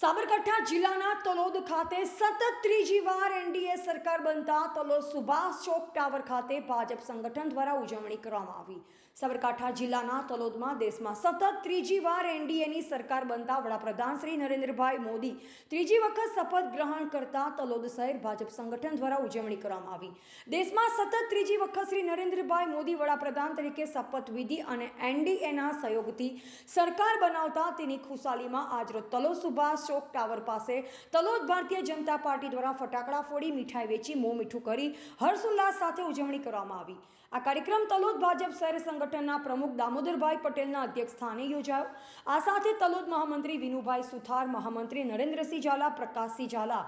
સાબરકાંઠા જિલ્લાના તલોદ ખાતે સતત ત્રીજી વાર એનડીએ સરકાર બનતા તલોદ સુભાષ ચોક ટાવર ખાતે ભાજપ સંગઠન દ્વારા ઉજવણી કરવામાં આવી. સાબરકાંઠા જિલ્લાના તલોદમાં દેશમાં સતત ત્રીજી વાર એનડીએની સરકાર બનતા વડાપ્રધાન શ્રી નરેન્દ્રભાઈ મોદી ત્રીજી વખત શપથ ગ્રહણ કરતા તલોદ શહેર ભાજપ સંગઠન દ્વારા ઉજવણી કરવામાં આવી. દેશમાં સતત ત્રીજી વખત શ્રી નરેન્દ્રભાઈ મોદી વડાપ્રધાન તરીકે શપથવિધિ અને એનડીએના સહયોગથી સરકાર બનાવતા તેની ખુશાલીમાં આજરોજ તલોદ સુભાષ ચોક ટાવર પાસે તલોદ ભારતીય જનતા પાર્ટી દ્વારા ફટાકડા ફોડી મીઠાઈ વેચી મોં મીઠું કરી હર્ષોલ્લાસ સાથે ઉજવણી કરવામાં આવી. આ કાર્યક્રમ તલોદ ભાજપ શહેર સંગઠનના પ્રમુખ દામોદરભાઈ પટેલના અધ્યક્ષ સ્થાને યોજાયો. આ સાથે તલોદ મહામંત્રી વિનુભાઈ સુથાર, મહામંત્રી નરેન્દ્રસિંહ ઝાલા, પ્રકાશસિંહ ઝાલા,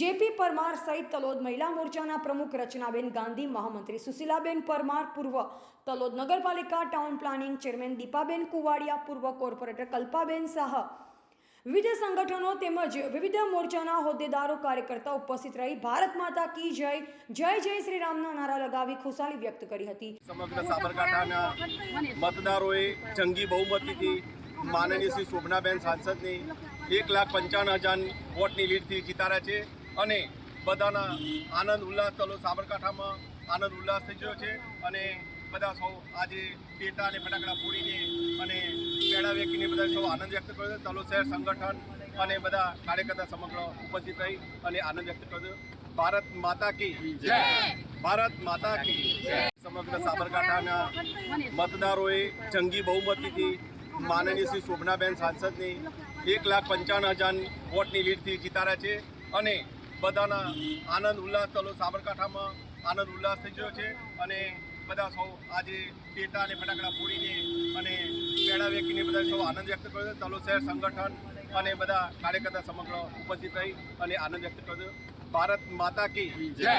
જેપી પરમાર સહિત તલોદ મહિલા મોરચાના પ્રમુખ રચનાબેન ગાંધી, મહામંત્રી સુશીલાબેન પરમાર, પૂર્વ તલોદ નગરપાલિકા town planning chairman Dipaben Kuvadiya, પૂર્વ કોર્પોરેટર કલ્પાબેન શાહ વિવિધ સંગઠનો તેમજ વિવિધ મોરચાના હોદ્દેદારો કાર્યકર્તા ઉપસ્થિત રહી ભારત માતા કી જય જય જય શ્રી રામના નારા લગાવી ખુશાલી વ્યક્ત કરી હતી. સમગ્ર સાબરકાંઠાના મતદારોએ જંગી બહુમતીથી માનનીય શ્રી શોભનાબેન સાંસદની એક લાખ પંચાવન હજાર વોટની લીડથી જીતાડ્યા છે અને બધાના આનંદ ઉલ્લાસ ચલો સાબરકાંઠામાં આનંદ ઉલ્લાસ થઈ ગયો છે અને બધા સૌ આજે પેટા અને ફટાકડા ફોડીને અને પેડા વેકીને બધા સૌ આનંદ વ્યક્ત કર્યો છે. તલો શહેર સંગઠન અને બધા કાર્યકર્તા સમગ્ર ઉપસ્થિત રહી અને આનંદ વ્યક્ત કર્યો ભારત માતા કી જય. ભારત માતા કી સમગ્ર સાબરકાંઠાના મતદારોએ જંગી બહુમતીથી માનનીય શ્રી શોભનાબેન સાંસદની એક લાખ પંચાવન હજાર વોટની લીડથી જીતાડ્યા છે અને બધાના આનંદ ઉલ્લાસ તલો સાબરકાંઠામાં આનંદ ઉલ્લાસ થઈ ગયો છે અને બધા સૌ આજે પેટા અને ફટાકડા ફોડીને અને પેડા વેકીને બધા સૌ આનંદ વ્યક્ત કર્યો છે. તલો શહેર સંગઠન અને બધા કાર્યકર્તા સમગ્ર ઉપસ્થિત રહી અને આનંદ વ્યક્ત કર્યો ભારત માતા કી જય.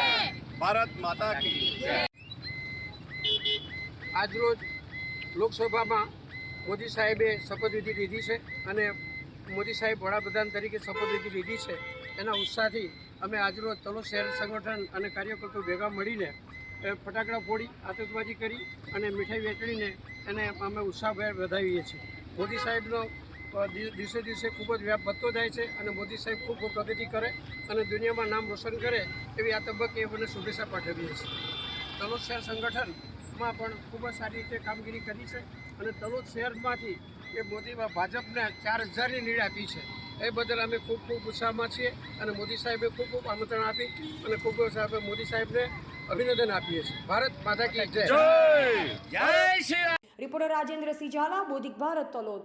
ભારત માતા કી જય. આજરોજ લોકસભામાં મોદી સાહેબે શપથવિધિ લીધી છે અને મોદી સાહેબ વડાપ્રધાન તરીકે શપથવિધિ લીધી છે. એના ઉત્સાહથી અમે આજરોજ તલો શહેર સંગઠન અને કાર્યકર્તાઓ ભેગા મળીને ફટાકડા ફોડી આતશબાજી કરી અને મીઠાઈ વેચણીને એને અમે ઉત્સાહભેર વધાવીએ છીએ. મોદી સાહેબનો દિવસે દિવસે ખૂબ જ વ્યાપ વધતો જાય છે અને મોદી સાહેબ ખૂબ પ્રગતિ કરે અને દુનિયામાં નામ રોશન કરે એવી આ તબક્કે મને શુભેચ્છા પાઠવીએ છીએ. તલોદ શહેર સંગઠનમાં પણ ખૂબ જ સારી રીતે કામગીરી કરી છે અને તલોદ શહેરમાંથી એ મોદીમાં ભાજપને ચાર હજારની નીડ આપી છે. એ બદલ અમે ખૂબ ખૂબ ઉત્સાહમાં છીએ અને મોદી સાહેબે ખૂબ ખૂબ આમંત્રણ આપી અને ખૂબ મોદી સાહેબને અભિનંદન આપીએ છીએ. ભારત માતા કી જય. રિપોર્ટર રાજેન્દ્રસિંહ ઝાલા બોધિક ભારત તલોદ.